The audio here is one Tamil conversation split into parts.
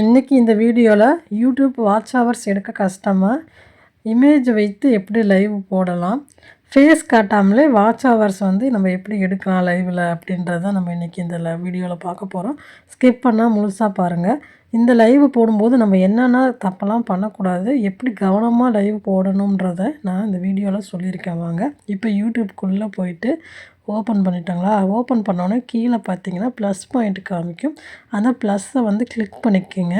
இன்றைக்கி இந்த வீடியோவில் யூடியூப் வாட்ச் ஹவர்ஸ் எடுக்க கஷ்டமாக இமேஜ் வைத்து எப்படி லைவ் போடலாம். ஃபேஸ் காட்டாமலே வாட்ச் ஹவர்ஸ் வந்து நம்ம எப்படி எடுக்கலாம் லைவில் அப்படின்றத நம்ம இன்றைக்கி இந்த வீடியோவில் பார்க்க போகிறோம் ஸ்கிப் பண்ணால் முழுசாக பாருங்கள் இந்த லைவ் போடும்போது நம்ம என்னென்ன தப்பெல்லாம் பண்ணக்கூடாது எப்படி கவனமாக லைவ் போடணுன்றத நான் இந்த வீடியோவில் சொல்லியிருக்கேன் வாங்க. இப்போ யூடியூப்குள்ளே போயிட்டு ஓப்பன் பண்ணிட்டாங்களா? ஓப்பன் பண்ணோன்னே கீழே பார்த்தீங்கன்னா ப்ளஸ் பாயிண்ட் காமிக்கும். அந்த ப்ளஸ்ஸை வந்து கிளிக் பண்ணிக்கோங்க.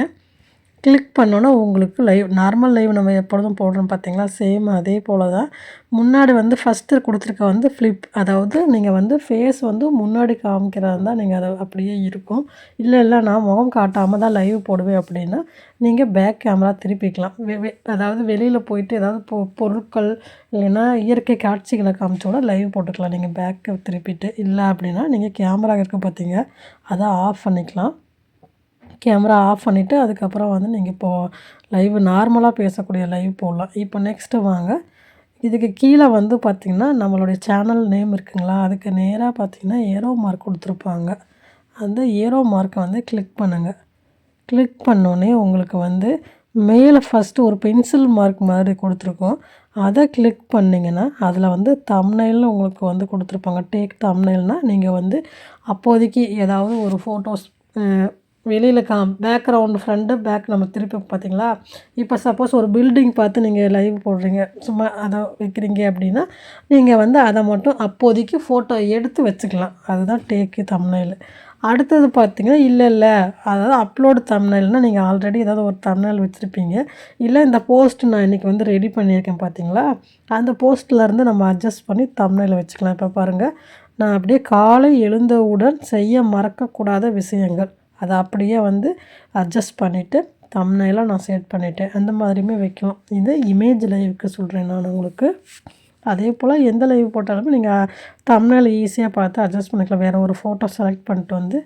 கிளிக் பண்ணோன்னா உங்களுக்கு லைவ் நார்மல் லைவ் நம்ம எப்பொழுதும் போடுறோம் பார்த்தீங்களா? சேம் அதே போல் தான் முன்னாடி வந்து ஃபஸ்ட்டு கொடுத்துருக்க வந்து ஃப்ளிப் அதாவது நீங்கள் வந்து ஃபேஸ் வந்து முன்னாடி காமிக்கிறது தான் நீங்கள் அதை அப்படியே இருக்கும். இல்லை இல்லை நான் முகம் காட்டாமல் தான் லைவ் போடுவேன் அப்படின்னா நீங்கள் பேக் கேமரா திருப்பிக்கலாம். வெ அதாவது வெளியில் போயிட்டு ஏதாவது பொ பொருட்கள் இல்லைன்னா இயற்கை காட்சிகளை காமிச்சோட லைவ் போட்டுக்கலாம். நீங்கள் பேக்கை திருப்பிட்டு. இல்லை அப்படின்னா நீங்கள் கேமரா இருக்க பார்த்தீங்க அதை ஆஃப் பண்ணிக்கலாம். கேமரா ஆஃப் பண்ணிவிட்டு அதுக்கப்புறம் வந்து நீங்கள் இப்போது லைவ் நார்மலாக பேசக்கூடிய லைவ் போடலாம். இப்போ நெக்ஸ்ட்டு வாங்க. இதுக்கு கீழே வந்து பார்த்திங்கன்னா நம்மளுடைய சேனல் நேம் இருக்குங்களா? அதுக்கு நேராக பார்த்திங்கன்னா ஏரோ மார்க் கொடுத்துருப்பாங்க. அந்த ஏரோ மார்க்கை வந்து கிளிக் பண்ணுங்கள் கிளிக் பண்ணோன்னே உங்களுக்கு வந்து மேலே ஃபஸ்ட்டு ஒரு பென்சில் மார்க் மாதிரி கொடுத்துருக்கோம். அதை கிளிக் பண்ணிங்கன்னா அதில் வந்து தம்னைல்னு உங்களுக்கு வந்து கொடுத்துருப்பாங்க. டேக் தம்னைல்னால் நீங்கள் வந்து அப்போதைக்கு ஏதாவது ஒரு ஃபோட்டோஸ் வெளியில் கா பேக்ரவுண்டு ஃப்ரண்ட்டு பேக் நம்ம திருப்பி பார்த்தீங்களா இப்போ சப்போஸ் ஒரு பில்டிங் பார்த்து நீங்கள் லைவ் போடுறீங்க சும்மா அதை வைக்கிறீங்க அப்படின்னா நீங்கள் வந்து அதை மட்டும் அப்போதைக்கு ஃபோட்டோ எடுத்து வச்சுக்கலாம். அதுதான் டேக்கு தம்னைல் அடுத்தது பார்த்தீங்கன்னா இல்லை இல்லை. அதாவது அப்லோடு தம்னைல்னால் நீங்கள் ஆல்ரெடி ஏதாவது ஒரு தம்னைல் வச்சுருப்பீங்க. இல்லை இந்த போஸ்ட் நான் இன்றைக்கி வந்து ரெடி பண்ணியிருக்கேன் பார்த்தீங்களா அந்த போஸ்ட்லேருந்து நம்ம அட்ஜஸ்ட் பண்ணி தமிழில் வச்சுக்கலாம். இப்போ பாருங்கள் நான் அப்படியே காலை எழுந்தவுடன் செய்ய மறக்கக்கூடாத விஷயங்கள். அதை அப்படியே வந்து அட்ஜஸ்ட் பண்ணிவிட்டு தம்னைலாம் நான் செட் பண்ணிவிட்டேன் அந்த மாதிரியுமே வைக்கலாம். இது இமேஜ் லைவுக்கு சொல்கிறேன் நான் உங்களுக்கு. அதே போல் எந்த லைவ் போட்டாலுமே நீங்கள் தம்னையில் ஈஸியாக பார்த்து அட்ஜஸ்ட் பண்ணிக்கலாம். வேறு ஒரு ஃபோட்டோ செலக்ட் பண்ணிட்டு வந்து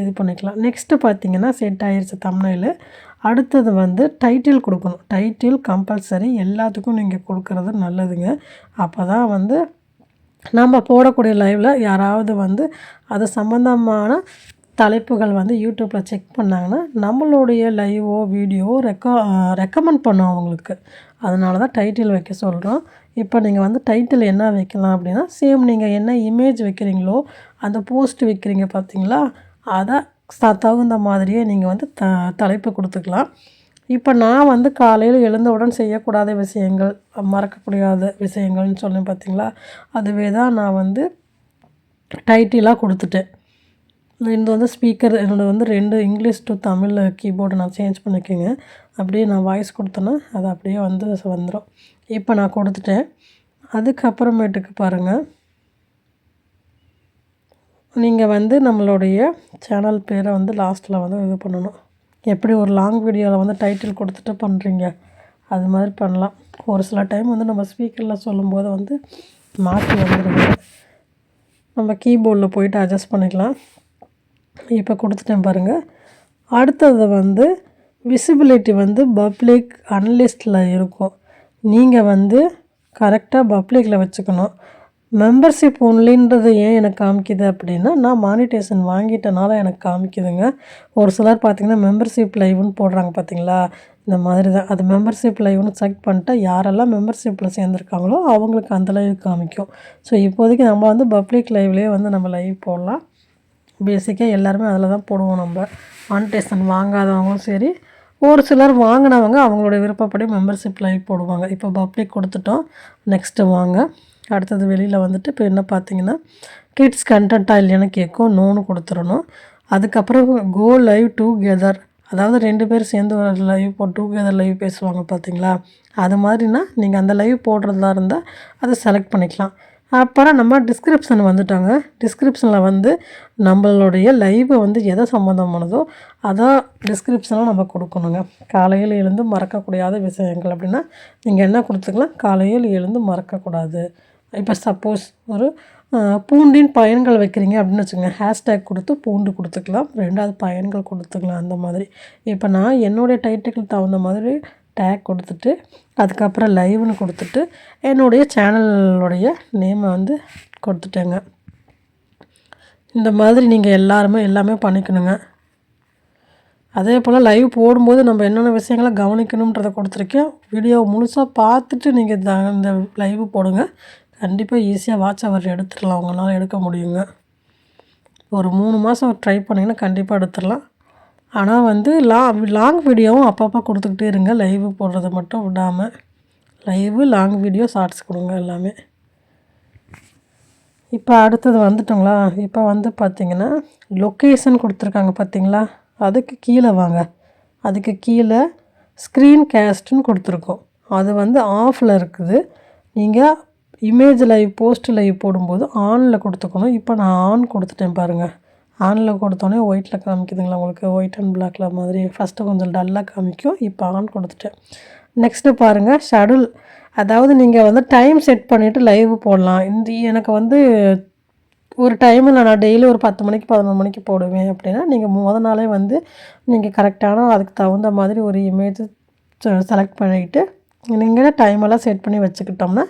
இது பண்ணிக்கலாம். நெக்ஸ்ட்டு பார்த்தீங்கன்னா செட் ஆயிடுச்சு தம்னையில் அடுத்தது வந்து டைட்டில் கொடுக்கணும். டைட்டில் கம்பல்சரி எல்லாத்துக்கும் நீங்கள் கொடுக்குறது நல்லதுங்க. அப்போ தான் வந்து நம்ம போடக்கூடிய லைவில் யாராவது வந்து அது சம்மந்தமான தலைப்புகள் வந்து யூடியூப்பில் செக் பண்ணாங்கன்னா நம்மளுடைய லைவோ வீடியோ ரெக்க ரெக்கமெண்ட் பண்ணோம் அவங்களுக்கு. அதனால தான் டைட்டில் வைக்க சொல்கிறோம் இப்போ நீங்கள் வந்து டைட்டில் என்ன வைக்கலாம் அப்படின்னா சேம் நீங்கள் என்ன இமேஜ் வைக்கிறீங்களோ அந்த போஸ்ட் வைக்கிறீங்க பார்த்தீங்களா அதை தகுந்த மாதிரியே நீங்கள் வந்து த தலைப்பு கொடுத்துக்கலாம். இப்போ நான் வந்து காலையில் எழுந்தவுடன் செய்யக்கூடாத விஷயங்கள் மறக்கக்கூடாத விஷயங்கள்னு சொன்னேன் பார்த்தீங்களா அதுவே தான் நான் வந்து டைட்டிலாக கொடுத்துட்டேன். இது வந்து ஸ்பீக்கர் என்னோடய வந்து ரெண்டு இங்கிலீஷ் டு தமிழ் கீபோர்டு நான் சேஞ்ச் பண்ணிக்கோங்க. அப்படியே நான் வாய்ஸ் கொடுத்தேன்னா அது அப்படியே வந்து வந்துடும் இப்போ நான் கொடுத்துட்டேன். அதுக்கப்புறமேட்டுக்கு பாருங்கள் நீங்கள் வந்து நம்மளுடைய சேனல் பேரை வந்து லாஸ்ட்டில் வந்து இது பண்ணணும். எப்படி ஒரு லாங் வீடியோவில் வந்து டைட்டில் கொடுத்துட்டு பண்ணுறீங்க அது மாதிரி பண்ணலாம். ஒரு சில டைம் வந்து நம்ம ஸ்பீக்கரில் சொல்லும்போது வந்து மாற்றி வந்துடுங்க நம்ம கீபோர்டில் போயிட்டு அட்ஜஸ்ட் பண்ணிக்கலாம். இப்போ கொடுத்துட்டேன் பாருங்கள் அடுத்தது வந்து விசிபிலிட்டி வந்து பப்ளிக் அனலிஸ்ட்டில் இருக்கும். நீங்கள் வந்து கரெக்டாக பப்ளிக்கில் வச்சுக்கணும். மெம்பர்ஷிப் ஒன்லின்றது ஏன் எனக்கு காமிக்குது அப்படின்னா நான் மானிட்டேஷன் வாங்கிட்டனால எனக்கு காமிக்குதுங்க. ஒரு சிலர் பார்த்திங்கன்னா மெம்பர்ஷிப் லைவ்னு போடுறாங்க பார்த்தீங்களா இந்த மாதிரி தான். அது மெம்பர்ஷிப் லைவ்னு செக் பண்ணிட்டா யாரெல்லாம் மெம்பர்ஷிப்பில் சேர்ந்துருக்காங்களோ அவங்களுக்கு அந்த லைவ் காமிக்கும். ஸோ இப்போதைக்கு நம்ம வந்து பப்ளிக் லைவ்லேயே வந்து நம்ம லைவ் போடலாம். பேசிக்காக எல்லாருமே அதில் தான் போடுவோம் நம்ம. மானிட்டேஷன் வாங்காதவங்களும் சரி ஒரு சிலர் வாங்கினவங்க அவங்களோட விருப்பப்படி மெம்பர்ஷிப் லைவ் போடுவாங்க. இப்போ பப்ளிக் கொடுத்துட்டோம் நெக்ஸ்ட்டு வாங்க. அடுத்தது வெளியில் வந்துட்டு இப்போ என்ன பார்த்தீங்கன்னா கிட்ஸ் கண்டென்ட்டாக இல்லைன்னு கேட்கும் நோன்னு கொடுத்துடணும். அதுக்கப்புறம் கோ லைவ் டூகெதர் அதாவது ரெண்டு பேர் சேர்ந்து ஒரு லைவ் போ டூகெதர் லைவ் பேசுவாங்க பார்த்தீங்களா? அது மாதிரினா நீங்கள் அந்த லைவ் போடுறதா இருந்தால் அதை செலக்ட் பண்ணிக்கலாம். அப்புறம் நம்ம டிஸ்கிரிப்ஷன் வந்துட்டோங்க. டிஸ்கிரிப்ஷனில் வந்து நம்மளுடைய லைவை வந்து எதை சம்மந்தமானதோ அதான் டிஸ்கிரிப்ஷனில் நம்ம கொடுக்கணுங்க. காலையில் எழுந்து மறக்கக்கூடாத விஷயங்கள் அப்படின்னா நீங்கள் என்ன கொடுத்துக்கலாம்? காலையில் எழுந்து மறக்கக்கூடாது. இப்போ சப்போஸ் ஒரு பூண்டின் பயன்கள் வைக்கிறீங்க அப்படின்னு வச்சுக்கோங்க. ஹேஷ்டேக் கொடுத்து பூண்டு கொடுத்துக்கலாம். ரெண்டாவது பயன்கள் கொடுத்துக்கலாம். அந்த மாதிரி. இப்போ நான் என்னுடைய டைட்டிலுக்கு தகுந்த மாதிரி டேக் கொடுத்துட்டு அதுக்கப்புறம் லைவ்னு கொடுத்துட்டு என்னுடைய சேனலுடைய நேமை வந்து கொடுத்துட்டேங்க. இந்த மாதிரி நீங்கள் எல்லாருமே எல்லாமே பண்ணிக்கணுங்க. அதே போல் லைவ் போடும்போது நம்ம என்னென்ன விஷயங்களை கவனிக்கணுன்றதை கொடுத்துருக்கேன். வீடியோ முழுசாக பார்த்துட்டு நீங்கள் த இந்த லைவ் போடுங்க. கண்டிப்பாக ஈஸியாக வாட்ச் அவர் எடுத்துடலாம். உங்களால் எடுக்க முடியுங்க. ஒரு மூணு மாதம் ட்ரை பண்ணிங்கன்னா கண்டிப்பாக எடுத்துடலாம். ஆனால் வந்து லா லாங் வீடியோவும் அப்பப்போ கொடுத்துக்கிட்டே இருங்க. லைவ் போடுறத மட்டும் விடாமல் லைவு லாங் வீடியோ ஷார்ட்ஸ் கொடுங்க எல்லாமே. இப்போ அடுத்தது வந்துட்டோங்களா? இப்போ வந்து பார்த்திங்கன்னா லொக்கேஷன் கொடுத்துருக்காங்க பார்த்திங்களா அதுக்கு கீழே வாங்க. அதுக்கு கீழே ஸ்க்ரீன் கேஸ்ட்டுன்னு கொடுத்துருக்கோம். அது வந்து ஆஃபில் இருக்குது. நீங்கள் இமேஜ் லைவ் போஸ்ட் லைவ் போடும்போது ஆனில் கொடுத்துக்கணும். இப்போ நான் ஆன் கொடுத்துட்டேன் பாருங்கள் ஆனில் கொடுத்தோன்னே ஒயிட்டில் காமிக்குதுங்களா உங்களுக்கு? ஒயிட் அண்ட் பிளாக்ல மாதிரி. ஃபஸ்ட்டு கொஞ்சம் டல்லாக காமிக்கும். இப்போ ஆன் கொடுத்துட்டேன். நெக்ஸ்ட்டு பாருங்கள் ஷெடியூல் அதாவது நீங்கள் வந்து டைம் செட் பண்ணிவிட்டு லைவ் போடலாம். இந்த எனக்கு வந்து ஒரு டைமில் நான் டெய்லி ஒரு பத்து மணிக்கு பதினொரு மணிக்கு போடுவேன் அப்படின்னா நீங்கள் முத நாளே வந்து நீங்கள் கரெக்டான அதுக்கு தகுந்த மாதிரி ஒரு இமேஜ் செலக்ட் பண்ணிவிட்டு நீங்கள் டைமெல்லாம் செட் பண்ணி வச்சுக்கிட்டோம்னா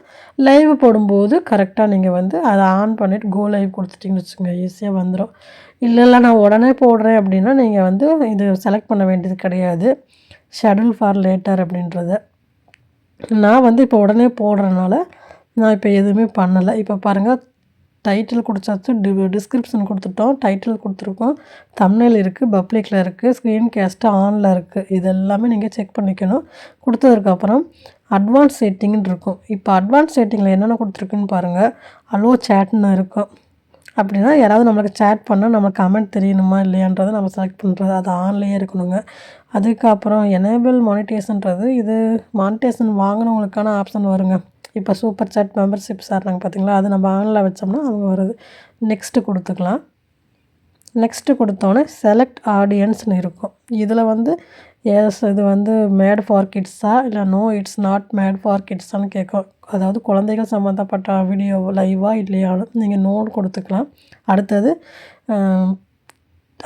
லைவ் போடும்போது கரெக்டாக நீங்கள் வந்து அதை ஆன் பண்ணிவிட்டு கோ லைவ் கொடுத்துட்டிங்கன்னு வச்சுக்கோங்க. ஈஸியாக வந்துடும் இல்லைல்ல நான் உடனே போடுறேன் அப்படின்னா நீங்கள் வந்து இது செலக்ட் பண்ண வேண்டியது கிடையாது. ஷெடியூல் ஃபார் லேட்டர் அப்படின்றத. நான் வந்து இப்போ உடனே போடுறனால நான் இப்போ எதுவுமே பண்ணலை. இப்போ பாருங்கள் டைட்டில் கொடுத்தாச்சு டி டிஸ்கிரிப்ஷன் கொடுத்துட்டோம் டைட்டில் கொடுத்துருக்கோம். தமிழில் இருக்குது பப்ளிக்கில் இருக்குது ஸ்க்ரீன் கேஸ்ட்டு ஆனில் இருக்குது இது எல்லாமே நீங்கள் செக் பண்ணிக்கணும். கொடுத்ததுக்கப்புறம் அட்வான்ஸ் செட்டிங்னு இருக்கும். இப்போ அட்வான்ஸ் செட்டிங்கில் என்னென்ன கொடுத்துருக்குன்னு பாருங்கள் அலோ சேட்னு இருக்கும். அப்படின்னா யாராவது நம்மளுக்கு சேட் பண்ணால் நம்ம கமெண்ட் தெரியணுமா இல்லையான்றதை நம்ம செலக்ட் பண்ணுறது அது ஆன்லேயே இருக்கணுங்க. அதுக்கப்புறம் எனேபிள் மானிட்டேஷன்றது இது மானிட்டேஷன் வாங்கினவங்களுக்கான ஆப்ஷன் வருங்க. இப்போ சூப்பர் சாட் மெம்பர்ஷிப் சார்னாங்க பார்த்தீங்களா? அது நம்ம ஆனில் வச்சோம்னா அவங்க வருது நெக்ஸ்ட்டு கொடுத்துக்கலாம். நெக்ஸ்ட்டு கொடுத்தோன்னே செலக்ட் ஆடியன்ஸ்னு இருக்கும். இதில் வந்து எஸ் இது வந்து மேட் ஃபார் கிட்ஸா இல்லை no it's not made for கிட்ஸான்னு கேட்கும். அதாவது குழந்தைகள் சம்மந்தப்பட்ட வீடியோ லைவாக இல்லையாலும் நீங்கள் நோன் கொடுத்துக்கலாம். அடுத்தது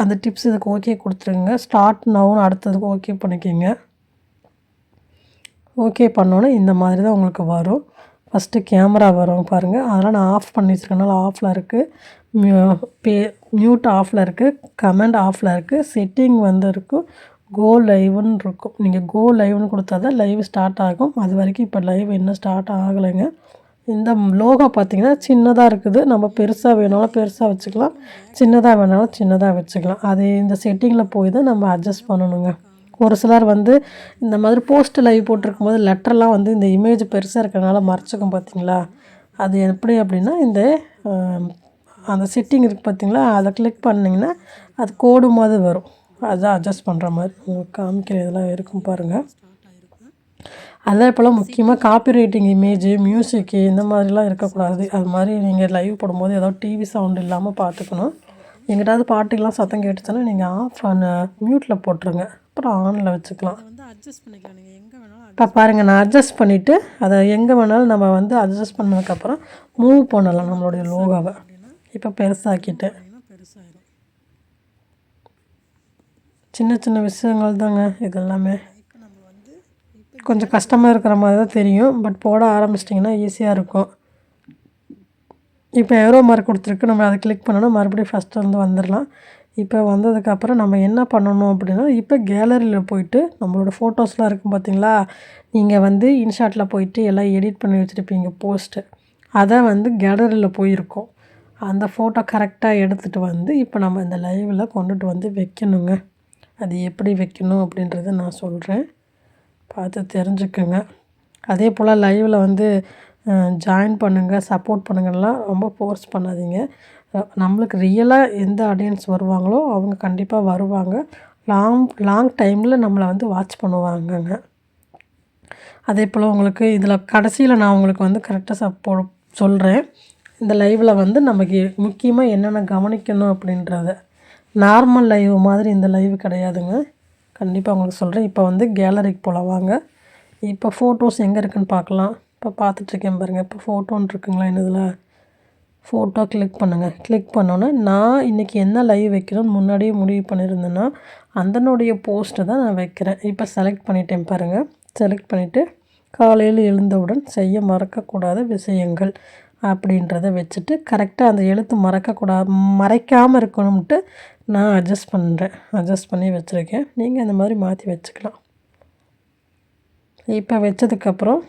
அந்த டிப்ஸ் இதுக்கு ஓகே கொடுத்துருங்க. ஸ்டார்ட் நவுன்னு அடுத்ததுக்கு ஓகே பண்ணிக்கிங்க. ஓகே பண்ணோன்னே இந்த மாதிரி தான் உங்களுக்கு வரும். ஃபஸ்ட்டு கேமரா வரும் பாருங்கள் அதெல்லாம் நான் ஆஃப் பண்ணி வச்சுருக்கனால ஆஃபில் இருக்குது பே மியூட் ஆஃபில் இருக்குது கமெண்ட் ஆஃபில் இருக்குது செட்டிங் வந்து இருக்கும். கோ லைவ்னு இருக்கும். நீங்கள் கோ லைவ்னு கொடுத்தா தான் லைவ் ஸ்டார்ட் ஆகும். அது வரைக்கும் இப்போ லைவ் இன்னும் ஸ்டார்ட் ஆகலைங்க. இந்த லோகோ பார்த்திங்கன்னா சின்னதாக இருக்குது. நம்ம பெருசாக வேணாலும் பெருசாக வச்சுக்கலாம். சின்னதாக வேணாலும் சின்னதாக வச்சுக்கலாம். அது இந்த செட்டிங்கில் போய் தான் நம்ம அட்ஜஸ்ட் பண்ணணுங்க. ஒரு சிலர் வந்து இந்த மாதிரி போஸ்ட் லைவ் போட்டிருக்கும் போது லெட்டர்லாம் வந்து இந்த இமேஜ் பெருசாக இருக்கிறனால மறைச்சிக்கும் பார்த்தீங்களா அது எப்படி அப்படின்னா இந்த அந்த செட்டிங் இருக்குது பார்த்தீங்களா அதை கிளிக் பண்ணிங்கன்னா அது கோடு மாதிரி வரும். அதுதான் அட்ஜஸ்ட் பண்ணுற மாதிரி உங்களுக்கு காமிக்கிற இதெல்லாம் இருக்கும் பாருங்கள் அதே இப்போலாம் முக்கியமாக காப்பி ரைட்டிங் இமேஜு மியூசிக்கு இந்த மாதிரிலாம் இருக்கக்கூடாது. அது மாதிரி நீங்கள் லைவ் போடும்போது ஏதாவது டிவி சவுண்ட் இல்லாமல் பார்த்துக்கணும் எங்கிட்டாவது பாட்டுக்கெலாம் சத்தம் கேட்டுச்சுன்னா நீங்கள் ஆஃப் ஆன் மியூட்டில் போட்டுருங்க. அப்புறம் ஆனில் வச்சுக்கலாம். வந்து அட்ஜஸ்ட் பண்ணிக்கலாம். நீங்கள் எங்கே வேணாலும் இப்போ பாருங்கள் நான் அட்ஜஸ்ட் பண்ணிவிட்டு அதை எங்கே வேணாலும் நம்ம வந்து அட்ஜஸ்ட் பண்ணதுக்கப்புறம் மூவ் பண்ணலாம் நம்மளுடைய லோகாவை. இப்போ பெருசாக்கிட்டு. சின்ன சின்ன விஷயங்கள் தாங்க இதெல்லாமே. கொஞ்சம் கஷ்டமாக இருக்கிற மாதிரி தான் தெரியும். பட் போட ஆரம்பிச்சிட்டிங்கன்னா ஈஸியாக இருக்கும். இப்போ எவ்வளோ மார்க் கொடுத்துருக்கு. நம்ம அதை கிளிக் பண்ணோன்னா மறுபடியும் ஃபஸ்ட்டு வந்து வந்துடலாம். இப்போ வந்ததுக்கப்புறம் நம்ம என்ன பண்ணணும் அப்படின்னா இப்போ கேலரியில் போயிட்டு நம்மளோட ஃபோட்டோஸ்லாம் இருக்கும் பார்த்தீங்களா நீங்கள் வந்து இன்ஷாட்டில் போயிட்டு எல்லாம் எடிட் பண்ணி வச்சுருப்பீங்க போஸ்ட்டு அதை வந்து கேலரியில் போயிருக்கோம். அந்த ஃபோட்டோ கரெக்டாக எடுத்துகிட்டு வந்து இப்போ நம்ம இந்த லைவில் கொண்டுட்டு வந்து வைக்கணுங்க. அது எப்படி வைக்கணும் அப்படின்றத நான் சொல்கிறேன் பார்த்து தெரிஞ்சுக்கோங்க. அதே போல் லைவில் வந்து ஜாயின் பண்ணுங்கள் சப்போர்ட் பண்ணுங்கள்லாம் ரொம்ப ஃபோர்ஸ் பண்ணாதீங்க. நம்மளுக்கு ரியலாக எந்த ஆடியன்ஸ் வருவாங்களோ அவங்க கண்டிப்பாக வருவாங்க. லாங் லாங் டைமில் நம்மளை வந்து வாட்ச் பண்ணுவாங்கங்க. அதே போல் உங்களுக்கு இதில் கடைசியில் நான் உங்களுக்கு வந்து கரெக்டாக சப்போ சொல்கிறேன் இந்த லைவில் வந்து நமக்கு முக்கியமாக என்னென்ன கவனிக்கணும் அப்படின்றத. நார்மல் லைவ் மாதிரி இந்த லைவ் கிடையாதுங்க. கண்டிப்பாக உங்களுக்கு சொல்கிறேன் இப்போ வந்து கேலரிக்கு போகலாம் வாங்க. இப்போ ஃபோட்டோஸ் எங்கே இருக்குதுன்னு பார்க்கலாம். இப்போ பார்த்துட்ருக்கேன் பாருங்கள் இப்போ ஃபோட்டோன்னு இருக்குங்களா என்னதில்? ஃபோட்டோ கிளிக் பண்ணுங்கள் கிளிக் பண்ணோன்னே நான் இன்றைக்கி என்ன லைவ் வைக்கணும்னு முன்னாடியே முடிவு பண்ணியிருந்தேன்னா அந்தனுடைய போஸ்ட்டை தான் நான் வைக்கிறேன். இப்போ செலக்ட் பண்ணிட்டேன் பாருங்கள் செலக்ட் பண்ணிவிட்டு காலையில் எழுந்தவுடன் செய்ய மறக்கக்கூடாத விஷயங்கள் அப்படின்றத வச்சுட்டு கரெக்டாக அந்த எழுத்து மறக்கக்கூடாது மறைக்காமல் இருக்கணும்ட்டு நான் அட்ஜஸ்ட் பண்ணுறேன் அட்ஜஸ்ட் பண்ணி வச்சுருக்கேன். நீங்கள் இந்த மாதிரி மாற்றி வச்சுக்கலாம். இப்போ வச்சதுக்கப்புறம்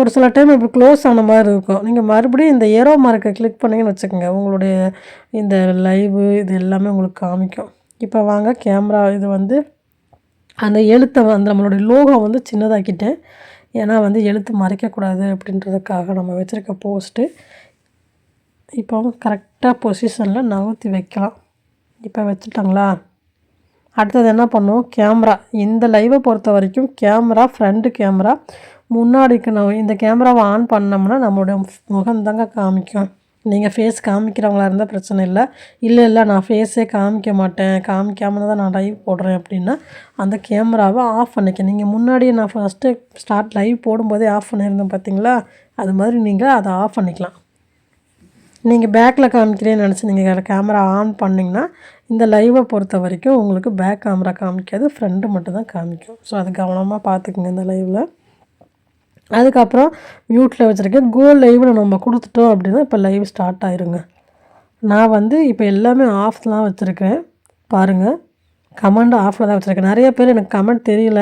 ஒரு சில டைம் இப்படி க்ளோஸ் ஆன மாதிரி இருக்கும். நீங்கள் மறுபடியும் இந்த ஏரோ மார்க்கை கிளிக் பண்ணிங்கன்னு வச்சுக்கோங்க உங்களுடைய இந்த லைவு இது எல்லாமே உங்களுக்கு காமிக்கும். இப்போ வாங்க கேமரா இது வந்து அந்த எழுத்தை வந்து நம்மளுடைய லோகோ வந்து சின்னதாக்கிட்டேன். ஏன்னா வந்து எழுத்து மறைக்கக்கூடாது அப்படின்றதுக்காக நம்ம வச்சுருக்க போஸ்ட்டு இப்போ கரெக்டாக பொசிஷனில் நகர்த்தி வைக்கலாம். இப்போ வச்சுட்டாங்களா? அடுத்தது என்ன பண்ணுவோம்? கேமரா இந்த லைவை பொறுத்த வரைக்கும் கேமரா ஃப்ரண்ட்டு கேமரா முன்னாடிக்கு நான் இந்த கேமராவை ஆன் பண்ணோம்னா நம்மளுடைய முகம்தாங்க காமிக்கும். நீங்கள் ஃபேஸ் காமிக்கிறவங்களா இருந்தால் பிரச்சனை இல்லை. இல்லை இல்லை நான் ஃபேஸே காமிக்க மாட்டேன். காமிக்காமல் தான் நான் லைவ் போடுறேன் அப்படின்னா அந்த கேமராவை ஆஃப் பண்ணிக்க. நீங்கள் முன்னாடியே நான் ஃபஸ்ட்டு ஸ்டார்ட் லைவ் போடும்போதே ஆஃப் பண்ணியிருந்தேன் பார்த்தீங்களா அது மாதிரி நீங்கள் அதை ஆஃப் பண்ணிக்கலாம். நீங்கள் பேக்கில் காமிக்கிறேன்னு நினச்சி நீங்கள் கேமரா ஆன் பண்ணிங்கன்னா இந்த லைவை பொறுத்த வரைக்கும் உங்களுக்கு பேக் கேமரா காமிக்காது ஃப்ரண்ட்டு மட்டும் தான் காமிக்கும். ஸோ அது கவனமாக பார்த்துக்குங்க இந்த லைவில் அதுக்கப்புறம் மியூட்டில் வச்சுருக்கேன் கோ லைவில் நம்ம கொடுத்துட்டோம் அப்படின்னா இப்போ லைவ் ஸ்டார்ட் ஆயிருங்க. நான் வந்து இப்போ எல்லாமே ஆஃப்லாம் வச்சுருக்கேன். பாருங்கள் கமெண்ட் ஆஃபில் தான் வச்சுருக்கேன். நிறைய பேர் எனக்கு கமெண்ட் தெரியல.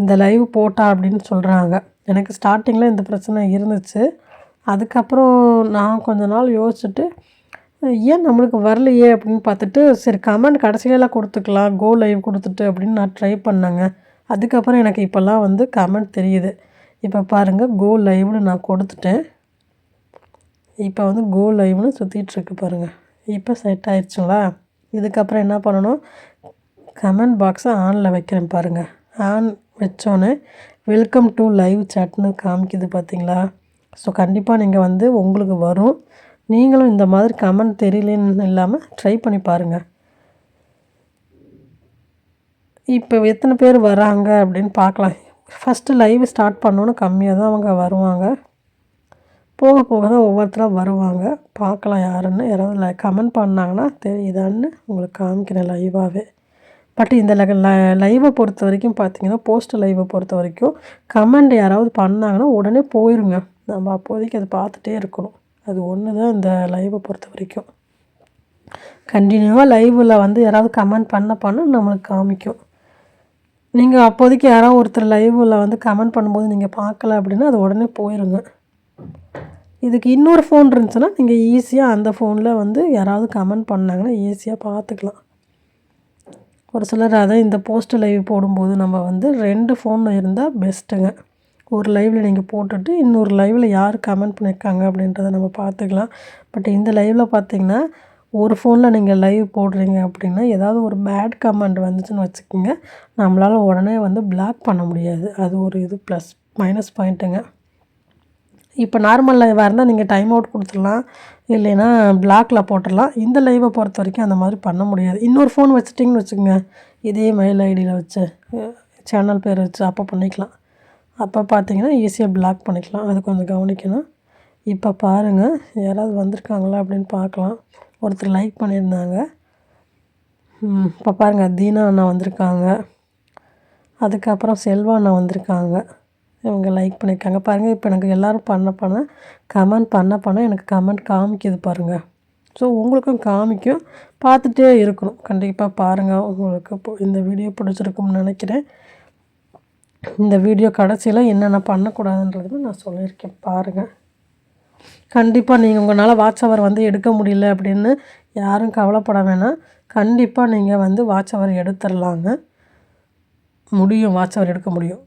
இந்த லைவ் போட்டா அப்படின்னு சொல்கிறாங்க எனக்கு ஸ்டார்டிங்கில் இந்த பிரச்சனை இருந்துச்சு. அதுக்கப்புறம் நான் கொஞ்ச நாள் யோசிச்சுட்டு ஏன் நம்மளுக்கு வரலையே அப்படின்னு பார்த்துட்டு சரி கமெண்ட் கடைசியிலலாம் கொடுத்துக்கலாம். கோ லைவ் கொடுத்துட்டு அப்படின்னு நான் ட்ரை பண்ணேங்க. அதுக்கப்புறம் எனக்கு இப்போல்லாம் வந்து கமெண்ட் தெரியுது. இப்போ பாருங்கள் கோ லைவ்னு நான் கொடுத்துட்டேன். இப்போ வந்து கோ லைவ்னு சுற்றிட்டுருக்கு பாருங்கள் இப்போ செட் ஆயிடுச்சுங்களா? இதுக்கப்புறம் என்ன பண்ணணும்? கமெண்ட் பாக்ஸை ஆனில் வைக்கிறேன் பாருங்கள் ஆன் வச்சோன்னே வெல்கம் டு லைவ் சாட்னு காமிக்குது பார்த்தீங்களா ஸோ கண்டிப்பாக நீங்கள் வந்து உங்களுக்கு வரும். நீங்களும் இந்த மாதிரி கமெண்ட் தெரியலன்னு இல்லாமல் ட்ரை பண்ணி பாருங்கள் இப்போ எத்தனை பேர் வராங்க அப்படின்னு பார்க்கலாம். ஃபஸ்ட்டு லைவ் ஸ்டார்ட் பண்ணோன்னு கம்மியாக தான் அவங்க வருவாங்க. போக போக தான் ஒவ்வொருத்தராக வருவாங்க. பார்க்கலாம் யாருன்னு யாராவது கமெண்ட் பண்ணாங்கன்னா தெரியுதான்னு உங்களுக்கு காமிக்கிறேன் லைவாகவே பட் இந்த லைவை பொறுத்த வரைக்கும் பார்த்தீங்கன்னா போஸ்ட் லைவை பொறுத்த வரைக்கும் கமெண்ட் யாராவது பண்ணாங்கன்னா உடனே போயிருங்க. நம்ம அப்போதைக்கு அதை பார்த்துட்டே இருக்கணும். அது ஒன்று தான் இந்த லைவை பொறுத்த வரைக்கும். கண்டினியூவாக லைவில் வந்து யாராவது கமெண்ட் பண்ண பண்ண நம்மளுக்கு காமிக்கும். நீங்கள் அப்போதைக்கு யாராவது ஒருத்தர் லைவில் வந்து கமெண்ட் பண்ணும்போது நீங்கள் பார்க்கல அப்படின்னா அது உடனே போயிருங்க. இதுக்கு இன்னொரு ஃபோன் இருந்துச்சுன்னா நீங்கள் ஈஸியாக அந்த ஃபோனில் வந்து யாராவது கமெண்ட் பண்ணாங்கன்னா ஈஸியாக பார்த்துக்கலாம். ஒரு சிலர் அதை இந்த போஸ்ட் லைவ் போடும்போது நம்ம வந்து ரெண்டு ஃபோன் இருந்தால் பெஸ்ட்டுங்க ஒரு லைவில் நீங்கள் போட்டுட்டு இன்னொரு லைவில் யார் கமெண்ட் பண்ணியிருக்காங்க அப்படின்றத நம்ம பார்த்துக்கலாம். பட் இந்த லைவில் பார்த்திங்கன்னா ஒரு ஃபோனில் நீங்கள் லைவ் போடுறீங்க அப்படின்னா ஏதாவது ஒரு பேட் கமெண்ட் வந்துச்சுன்னு வச்சுக்கோங்க. நம்மளால் உடனே வந்து பிளாக் பண்ண முடியாது. அது ஒரு இது ப்ளஸ் மைனஸ் பாயிண்ட்டுங்க இப்போ நார்மல் லைவாக இருந்தால் நீங்கள் டைம் அவுட் கொடுத்துடலாம். இல்லைன்னா பிளாக்ல போட்டுடலாம். இந்த லைவை பொறுத்த வரைக்கும் அந்த மாதிரி பண்ண முடியாது. இன்னொரு ஃபோன் வச்சுட்டிங்கன்னு வச்சுக்கோங்க. இதே மெயில் ஐடியில் வச்சு சேனல் பேர் வச்சு அப்போ பண்ணிக்கலாம். அப்போ பார்த்தீங்கன்னா ஈஸியாக பிளாக் பண்ணிக்கலாம். அது கொஞ்சம் கவனிக்கணும். இப்போ பாருங்கள் யாராவது வந்திருக்காங்களா அப்படின்னு பார்க்கலாம். ஒருத்தர் லைக் பண்ணியிருந்தாங்க. இப்போ பாருங்கள் தீனா அண்ணா வந்திருக்காங்க. அதுக்கப்புறம் செல்வா அண்ணா வந்திருக்காங்க. இவங்க லைக் பண்ணியிருக்காங்க. பாருங்கள் இப்போ எனக்கு எல்லோரும் பண்ண பண்ண கமெண்ட் பண்ண பண்ண எனக்கு கமெண்ட் காமிக்குது பாருங்கள் ஸோ உங்களுக்கும் காமிக்கும். பார்த்துட்டே இருக்கணும். கண்டிப்பாக பாருங்கள் உங்களுக்கு இந்த வீடியோ பிடிச்சிருக்கும்னு நினைக்கிறேன். இந்த வீடியோ கடைசியில் என்னென்ன பண்ணக்கூடாதுன்றது நான் சொல்லியிருக்கேன். பாருங்கள் கண்டிப்பாக நீங்கள் உங்களால் வாட்ச் அவர் வந்து எடுக்க முடியல அப்படின்னு யாரும் கவலைப்பட வேணாம். கண்டிப்பாக நீங்கள் வந்து வாட்ச் அவர் எடுத்துடலாங்க. முடியும் வாட்ச் அவர் எடுக்க முடியும்.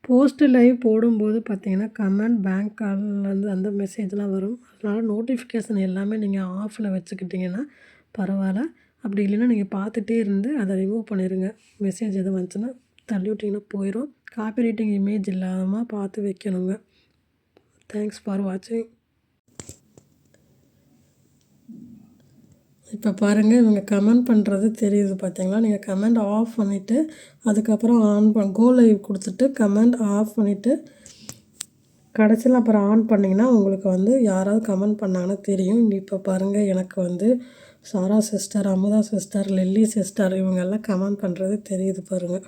போஸ்ட் லைவ் போடும்போது பார்த்தீங்கன்னா கமெண்ட் பேங்க் கால்லேருந்து அந்த மெசேஜ்லாம் வரும். அதனால் நோட்டிஃபிகேஷன் எல்லாமே நீங்கள் ஆஃபில் வச்சுக்கிட்டிங்கன்னா பரவாயில்ல. அப்படி இல்லைன்னா நீங்கள் பார்த்துட்டே இருந்து அதை ரிமூவ் பண்ணிடுங்க மெசேஜ் எதுவும் வந்துச்சுன்னா தள்ளி விட்டிங்கன்னா போயிடும் காப்பி ரைட்டிங் இமேஜ் இல்லாமல் பார்த்து வைக்கணுங்க. தேங்க்ஸ் ஃபார் வாட்சிங் இப்போ பாருங்கள் இவங்க கமெண்ட் பண்ணுறது தெரியுது பார்த்தீங்களா நீங்கள் கமெண்ட் ஆஃப் பண்ணிவிட்டு அதுக்கப்புறம் ஆன் பண் கோ லைவ் கொடுத்துட்டு கமெண்ட் ஆஃப் பண்ணிவிட்டு கடைசியில் அப்புறம் ஆன் பண்ணிங்கன்னா உங்களுக்கு வந்து யாராவது கமெண்ட் பண்ணாங்கன்னா தெரியும். இப்போ பாருங்கள் எனக்கு வந்து Sara sister Amudha sister Lily sister இவங்கெல்லாம் கமெண்ட் பண்ணுறது தெரியுது பாருங்கள்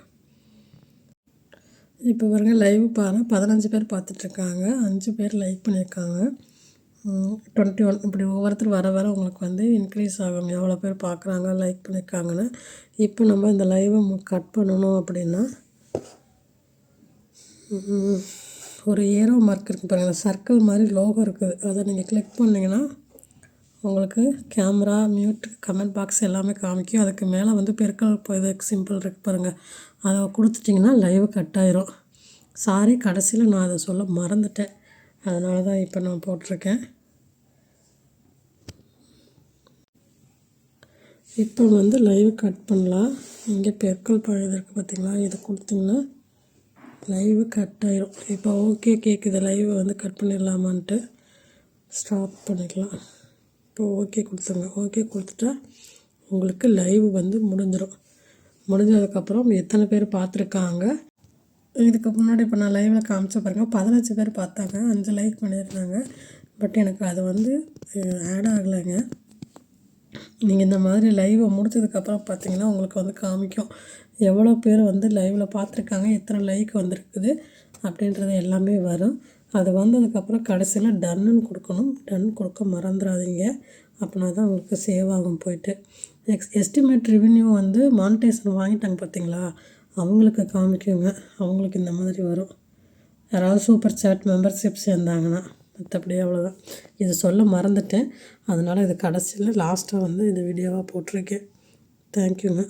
இப்போ பாருங்கள் லைவ் பாருங்கள் பதினஞ்சு பேர் பார்த்துட்ருக்காங்க அஞ்சு பேர் லைக் பண்ணியிருக்காங்க. டுவெண்ட்டி ஒன் இப்படி ஒவ்வொருத்தர் வர வர உங்களுக்கு வந்து இன்க்ரீஸ் ஆகும். எவ்வளோ பேர் பார்க்குறாங்க லைக் பண்ணியிருக்காங்கன்னு. இப்போ நம்ம இந்த லைவை கட் பண்ணணும் அப்படின்னா ஒரு ஏரோ மார்க் இருக்குது பாருங்கள் சர்க்கிள் மாதிரி லோகோ இருக்குது. அதை நீங்கள் கிளிக் பண்ணிங்கன்னா உங்களுக்கு கேமரா மியூட் கமெண்ட் பாக்ஸ் எல்லாமே காமிக்கும். அதுக்கு மேலே வந்து பெருக்கல் இப்போ இது சிம்பிள் இருக்கு பாருங்கள் அதை கொடுத்துட்டிங்கன்னா லைவ் கட் ஆயிரும். சாரி கடைசியில் நான் அதை சொல்ல மறந்துட்டேன். அதனால தான் இப்போ நான் போட்டிருக்கேன். இப்போ வந்து லைவ் கட் பண்ணலாம். இங்கே பெற்கள் பழுது இருக்குது பார்த்தீங்களா இதை கொடுத்தீங்கன்னா லைவ் கட் ஆயிரும். இப்போ ஓகே கேட்குது லைவ் வந்து கட் பண்ணிடலாமான்ட்டு ஸ்டாப் பண்ணிக்கலாம். இப்போ ஓகே கொடுத்துங்க ஓகே கொடுத்துட்டா உங்களுக்கு லைவ் வந்து முடிஞ்சிடும் முடிஞ்சதுக்கப்புறம் எத்தனை பேர் பார்த்துருக்காங்க? இதுக்கு முன்னாடி இப்போ நான் லைவில் காமிச்ச பாருங்கள் பதினஞ்சு பேர் பார்த்தாங்க அஞ்சு லைக் பண்ணியிருந்தாங்க. பட் எனக்கு அது வந்து ஆட் ஆகலைங்க. நீங்கள் இந்த மாதிரி லைவை முடிச்சதுக்கப்புறம் பார்த்தீங்கன்னா உங்களுக்கு வந்து காமிக்கும். எவ்வளோ பேர் வந்து லைவில் பார்த்துருக்காங்க எத்தனை லைக் வந்திருக்குது அப்படின்றது எல்லாமே வரும். அது வந்ததுக்கப்புறம் கடைசியில் டன்னுன்னு கொடுக்கணும். டன் கொடுக்க மறந்துடாதீங்க. அப்படின்னா தான் உங்களுக்கு சேவ் ஆகும் போயிட்டு. எக்ஸ் எஸ்டிமேட் ரிவென்யூ வந்து மானிட்டேஷன் வாங்கிட்டாங்க பார்த்தீங்களா அவங்களுக்கு காமிக்குங்க. அவங்களுக்கு இந்த மாதிரி வரும். யாராவது சூப்பர் சாட் மெம்பர்ஷிப் சேர்ந்தாங்கன்னா மற்றபடி அவ்வளோதான் இது சொல்ல மறந்துட்டேன். அதனால் இது கடைசியில் லாஸ்ட்டாக வந்து இந்த வீடியோவாக போட்டிருக்கேன். தேங்க்யூங்க